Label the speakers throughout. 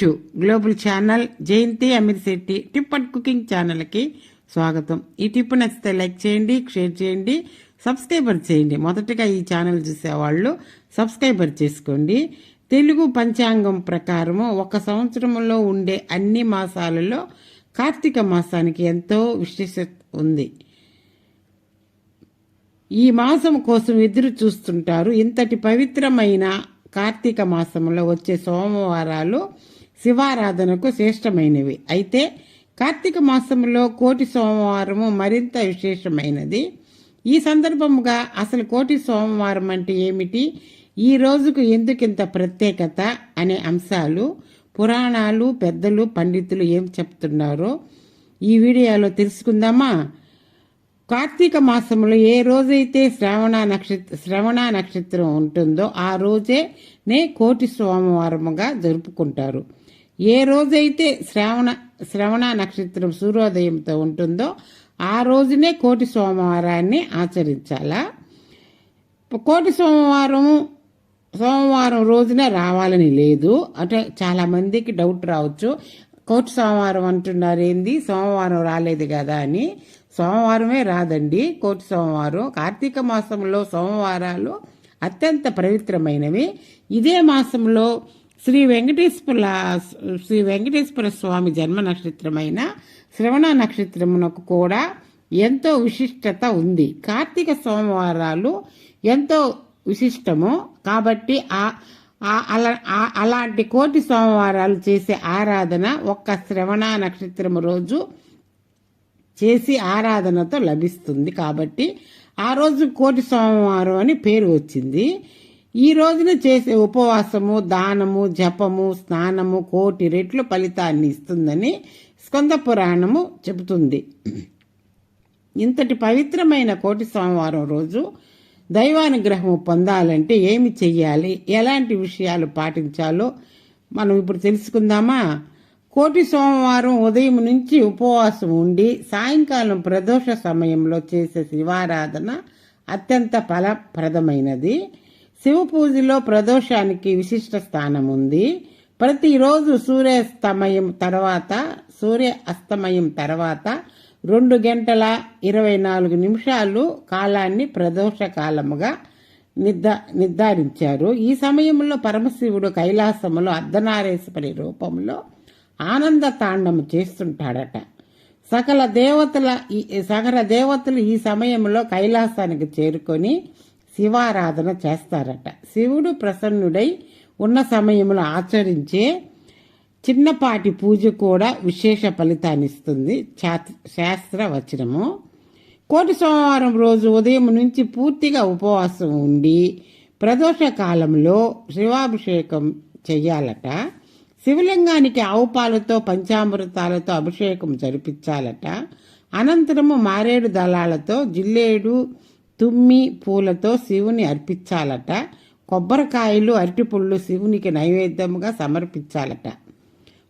Speaker 1: To global channel Jayanthi Ameer Shetty tip and cooking ఛానల్కి స్వాగతం. ఈ టిప్ నచ్చితే లైక్ చేయండి షేర్ చేయండి సబ్స్క్రైబర్ చేయండి. మొదటగా ఈ ఛానల్ చూసేవాళ్ళు సబ్స్క్రైబర్ చేసుకోండి. తెలుగు పంచాంగం ప్రకారము ఒక సంవత్సరంలో ఉండే అన్ని మాసాలలో కార్తీక మాసానికి ఎంతో విశేషత ఉంది. ఈ మాసం కోసం ఎదురు చూస్తుంటారు. ఇంతటి పవిత్రమైన కార్తీక మాసంలో వచ్చే సోమవారాలు శివారాధనకు శ్రేష్టమైనవి. అయితే కార్తీక మాసంలో కోటి సోమవారము మరింత విశేషమైనది. ఈ సందర్భముగా అసలు కోటి సోమవారం అంటే ఏమిటి? ఈ రోజుకు ఎందుకింత ప్రత్యేకత అనే అంశాలు పురాణాలు పెద్దలు పండితులు ఏం చెప్తున్నారో ఈ వీడియోలో తెలుసుకుందామా? కార్తీక మాసంలో ఏ రోజైతే శ్రవణ నక్షత్ర శ్రవణ నక్షత్రం ఉంటుందో ఆ రోజే నే కోటి సోమవారముగా జరుపుకుంటారు. ఏ రోజైతే శ్రావణ శ్రవణ నక్షత్రం సూర్యోదయంతో ఉంటుందో ఆ రోజునే కోటి సోమవారాన్ని ఆచరించాలా. కోటి సోమవారం సోమవారం రోజునే రావాలని లేదు. అంటే చాలా మందికి డౌట్ రావచ్చు. కోటి సోమవారం అంటున్నారు ఏంది? సోమవారం రాలేదు కదా అని. సోమవారమే రాదండి. కోటి సోమవారం కార్తీక మాసంలో సోమవారాలు అత్యంత పవిత్రమైనవి. ఇదే మాసంలో శ్రీ వెంకటేశ్వర శ్రీ వెంకటేశ్వర స్వామి జన్మ నక్షత్రమైన శ్రవణ నక్షత్రమునకు కూడా ఎంతో విశిష్టత ఉంది. కార్తీక సోమవారాలు ఎంతో విశిష్టము. కాబట్టి ఆ అలా అలాంటి కోటి సోమవారాలు చేసే ఆరాధన ఒక్క శ్రవణ నక్షత్రం రోజు చేసి ఆరాధనతో లభిస్తుంది. కాబట్టి ఆ రోజు కోటి సోమవారం అని పేరు వచ్చింది. ఈ రోజున చేసే ఉపవాసము దానము జపము స్నానము కోటి రెట్లు ఫలితాన్ని ఇస్తుందని స్కంద పురాణము చెబుతుంది. ఇంతటి పవిత్రమైన కోటి సోమవారం రోజు దైవానుగ్రహము పొందాలంటే ఏమి చెయ్యాలి? ఎలాంటి విషయాలు పాటించాలో మనం ఇప్పుడు తెలుసుకుందామా? కోటి సోమవారం ఉదయం నుంచి ఉపవాసం ఉండి సాయంకాలం ప్రదోష సమయంలో చేసే శివారాధన అత్యంత ఫలప్రదమైనది. శివ పూజలో ప్రదోషానికి విశిష్ట స్థానం ఉంది ప్రతిరోజు సూర్యాస్తమయం తర్వాత సూర్య అస్తమయం తర్వాత రెండు గంటల ఇరవై నాలుగు నిమిషాలు కాలాన్ని ప్రదోష కాలముగా నిర్ధారించారు. ఈ సమయంలో పరమశివుడు కైలాసములో అర్ధనారేశ్వరి రూపంలో ఆనంద తాండము చేస్తుంటాడట. సకల దేవతల సకల దేవతలు ఈ సమయంలో కైలాసానికి చేరుకొని శివారాధన చేస్తారట. శివుడు ప్రసన్నుడై ఉన్న సమయంలో ఆచరించే చిన్నపాటి పూజ కూడా విశేష ఫలితాన్నిస్తుంది శాస్త్ర వచనము. కోటి సోమవారం రోజు ఉదయం నుంచి పూర్తిగా ఉపవాసం ఉండి ప్రదోష కాలంలో శివాభిషేకం చెయ్యాలట. శివలింగానికి ఆవు పాలతో పంచామృతాలతో అభిషేకం జరిపించాలట. అనంతరము మారేడు దళాలతో జిల్లేడు తుమ్మి పూలతో శివుని అర్పించాలట. కొబ్బరికాయలు అరటిపుళ్ళు శివునికి నైవేద్యముగా సమర్పించాలట.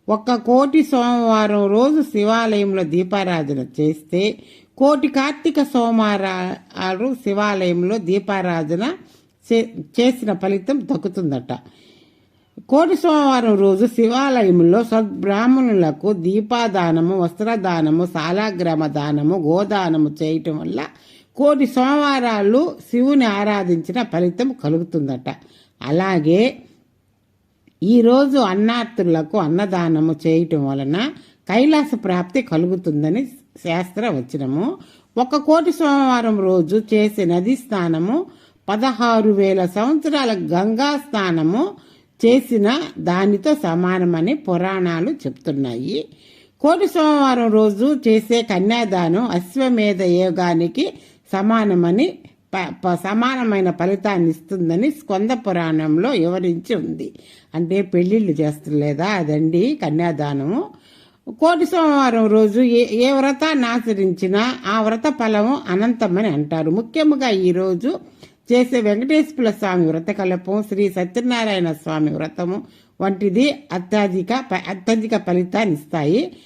Speaker 1: ఒక్క కోటి సోమవారం రోజు శివాలయంలో దీపారాధన చేస్తే కోటి కార్తీక సోమవారాలు శివాలయంలో దీపారాధన చేసిన ఫలితం దక్కుతుందట. కోటి సోమవారం రోజు శివాలయంలో సద్బ్రాహ్మణులకు దీపాదానము వస్త్రదానము సాలాగ్రామ దానము గోదానము చేయటం వల్ల కోటి సోమవారాలు శివుని ఆరాధించిన ఫలితం కలుగుతుందట. అలాగే ఈరోజు అన్నార్థులకు అన్నదానము చేయటం వలన కైలాస ప్రాప్తి కలుగుతుందని శాస్త్ర వచనము. ఒక కోటి సోమవారం రోజు చేసే నది స్నానము పదహారు వేల సంవత్సరాల గంగా స్నానము చేసిన దానితో సమానమని పురాణాలు చెప్తున్నాయి. కోటి సోమవారం రోజు చేసే కన్యాదానం అశ్వమేధ యోగానికి సమానమని సమానమైన ఫలితాన్ని ఇస్తుందని స్కొంద పురాణంలో వివరించి ఉంది. అంటే పెళ్ళిళ్ళు చేస్తలేదా? అదండి కన్యాదానము. కోటి సోమవారం రోజు ఏ ఏ వ్రతాన్ని ఆచరించినా ఆ వ్రత ఫలము అనంతమని అంటారు. ముఖ్యంగా ఈరోజు చేసే వెంకటేశ్వర స్వామి వ్రతకల్పం శ్రీ సత్యనారాయణ స్వామి వ్రతము వంటిది అత్యధిక అత్యధిక ఫలితాన్ని ఇస్తాయి.